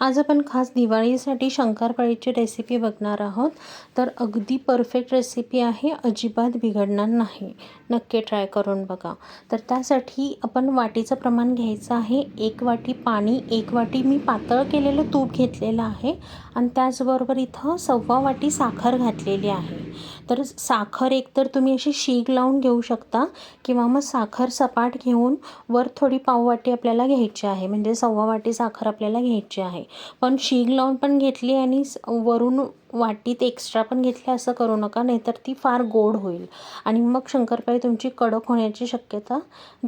आज आपण खास दिवाळीसाठी शंकरपाळीची रेसिपी बघणार आहोत. तर अगदी परफेक्ट रेसिपी आहे अजिबात बिघडणार नाही. नक्की ट्राय करून बघा. तर त्यासाठी आपण वाटीचं प्रमाण घ्यायचं आहे. एक वाटी पाणी एक वाटी मी पातळ केलेलं तूप घेतलेलं आहे. आणि त्याचबरोबर इथं सव्वा वाटी साखर घातलेली आहे. तर साखर एकतर तुम्ही अशी शीग लावून घेऊ शकता किंवा मग साखर सपाट घेऊन वर थोडी पाववाटी आपल्याला घ्यायची आहे. म्हणजे सव्वा वाटी साखर आपल्याला घ्यायची आहे. पण शीग लावून पण घेतली आणि वरून वाटीत एक्स्ट्रा पण घेतली असं करू नका नाहीतर ती फार गोड होईल. आणि मग शंकरपाळी तुमची कडक होण्याची शक्यता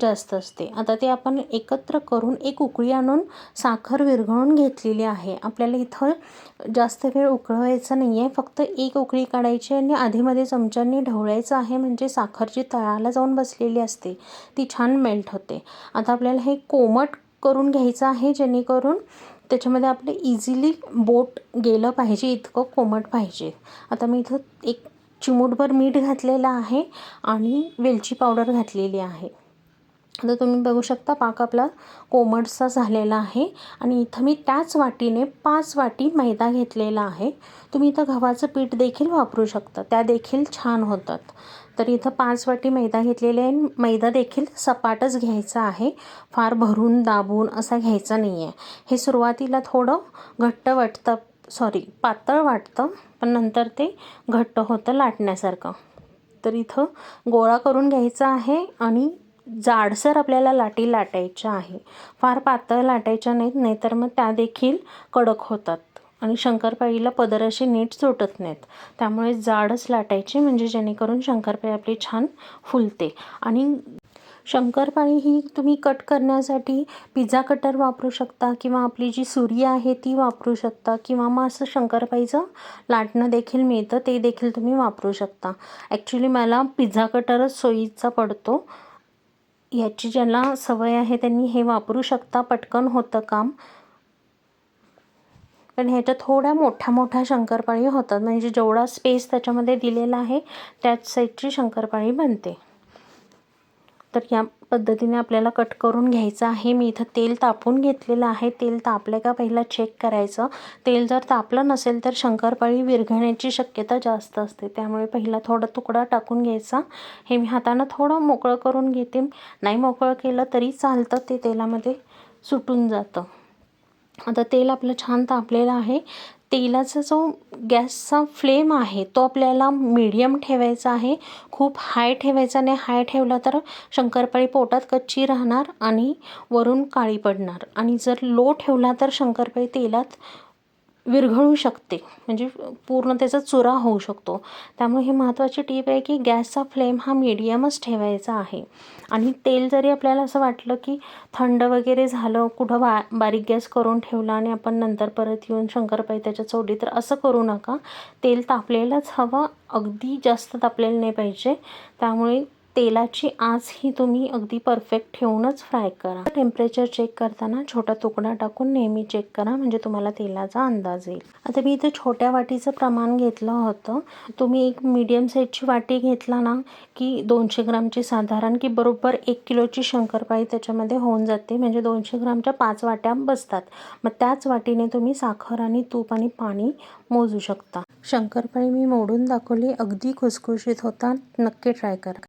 जास्त असते. आता ते आपण एकत्र करून एक उकळी आणून साखर विरघळून घेतलेली आहे. आपल्याला इथं जास्त वेळ उकळवायचा नाही आहे फक्त एक उकळी काढायची आणि आधीमध्ये चमच्याने ढवळायचं आहे म्हणजे साखर जी तळाला जाऊन बसलेली असते. ती छान मेल्ट होते. आता आपल्याला हे कोमट करून घ्यायचं आहे जेणेकरून त्याच्यामध्ये आपलं इझिली बोट गेलं पाहिजे इतकं कोमट पाहिजे. आता मी इथं एक चिमूटभर मीठ घातलेलं आहे आणि वेलची पावडर घातलेली आहे. तर तुम्ही बघू शकता पाक आपला कोमटसा झालेला आहे आणि इथं मी त्याच वाटीने पाच वाटी मैदा घेतलेला आहे. तुम्ही इथं गव्हाचं पीठ देखील वापरू शकता. त्या देखील छान होतात. तर इथं पाच वाटी मैदा घेतलेले आहे. मैदा देखील सपाटच घ्यायचा आहे. फार भरून दाबून असा घ्यायचा नाही आहे हे सुरुवातीला थोडं घट्ट वाटतं. सॉरी पातळ वाटतं पण नंतर ते घट्ट होतं लाटण्यासारखं. तर इथं गोळा करून घ्यायचा आहे आणि जाडसर आपल्याला लाटी लाटायच्या आहे. फार पातळ लाटायच्या नाहीत नाहीतर मग त्या देखील कडक होतात. आणि शंकरपाळीला पदर असे नीट सुटत नाहीत. त्यामुळे जाडच लाटायची म्हणजे जेणेकरून शंकरपाळी आपली छान फुलते. आणि शंकरपाळी ही तुम्ही कट करण्यासाठी पिझ्झा कटर वापरू शकता किंवा आपली जी सुरी आहे ती वापरू शकता किंवा मग असं शंकरपाळीचं लाटणं देखील मिळतं ते देखील तुम्ही वापरू शकता. ॲक्च्युली मला पिझ्झा कटरच सोयीचा पडतो. याची ज्याला सवय आहे त्यांनी हे वापरू शकता पटकन होतं काम. पण ह्याच्या थोड्या मोठ्या मोठ्या शंकरपाळी होतात. म्हणजे जेवढा स्पेस त्याच्यामध्ये दिलेला आहे त्याच साईजची शंकरपाळी बनते. तर या पद्धतीने आपल्याला कट करून घ्यायचं आहे. मी इथं तेल तापून घेतलेलं आहे. तेल तापलं का पहिला चेक करायचं. तेल जर तापलं नसेल तर शंकरपाळी विरघळण्याची शक्यता जास्त असते. त्यामुळे पहिला थोडा तुकडा टाकून घ्यायचा. हे मी हातानं थोडं मोकळं करून घेते. नाही मोकळं केलं तरी चालतं. ते तेलामध्ये सुटून जातं. आता तेल आपलं छान तापलेलं आहे. तेलाचा जो गॅसचा फ्लेम आहे तो आपल्याला मीडियम ठेवायचा आहे. खूप हाय ठेवायचा नाही हाय ठेवला तर शंकरपाळी पोटात कच्ची राहणार आणि वरून काळी पडणार. आणि जर लो ठेवला तर शंकरपाळी तेलात विरघळू शकते. म्हणजे पूर्ण त्याचा चुरा होऊ शकतो. त्यामुळे ही महत्त्वाची टीप आहे की गॅसचा फ्लेम हा मीडियमच ठेवायचा आहे. आणि तेल जरी आपल्याला असं वाटलं की थंड वगैरे झालं कुठं बा बारीक गॅस करून ठेवला आणि आपण नंतर परत येऊन शंकरपाई त्याच्या चोडी तर असं करू नका. तेल तापलेलंच हवं. अगदी जास्त तापलेलं नाही पाहिजे. त्यामुळे तेलाची आच ही तुम्ही अगदी परफेक्ट ठेवूनच फ्राय करा. टेम्परेचर चेक करताना छोटा तुकडा टाकून नेहमी चेक करा म्हणजे तुम्हाला तेलाचा अंदाज येईल. आता मी इथे छोट्या वाटीचं प्रमाण घेतलं होतं. तुम्ही एक मीडियम साईजची वाटी घेतला ना की दोनशे ग्रामची साधारण की बरोबर एक किलोची शंकरपाळी त्याच्यामध्ये होऊन जाते. म्हणजे दोनशे ग्रामच्या पाच वाट्या बसतात. मग त्याच वाटीने तुम्ही साखर आणि तूप आणि पाणी मोजू शकता. शंकरपाळी मी मोडून दाखवली. अगदी खुसखुशीत होतात नक्की ट्राय करा.